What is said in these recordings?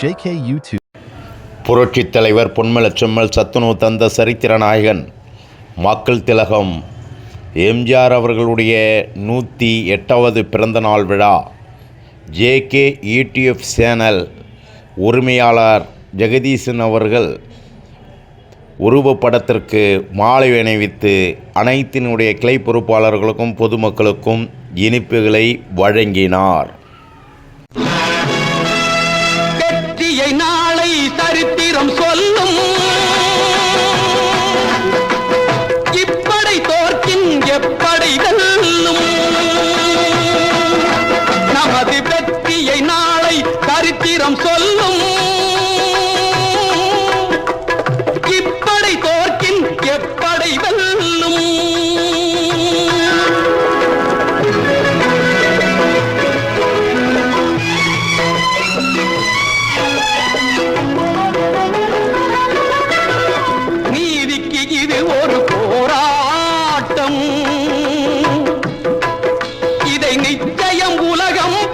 JK YouTube. புரட்சித் தலைவர் பொன்மலச் செம்மல் சத்துணவு தந்த சரித்திர நாயகன் மக்கள் திலகம் எம்ஜிஆர் அவர்களுடைய நூற்றி எட்டாவது பிறந்தநாள் விழா ஜேகே யூடியூப் சேனல் உரிமையாளர் ஜெகதீசன் அவர்கள் உருவப்படத்திற்கு மாலை அணிவித்து அனைத்தினுடைய கிளை பொறுப்பாளர்களுக்கும் பொதுமக்களுக்கும் இனிப்புகளை வழங்கினார் சரித்திரம் சொல்லும். இப்படை தோற்கின் எப்படை வெல்லும். நீதிக்கு இது ஒரு போராட்டம். இதை நிச்சயம் உலகம்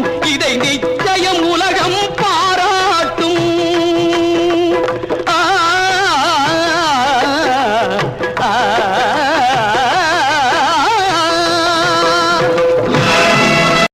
你。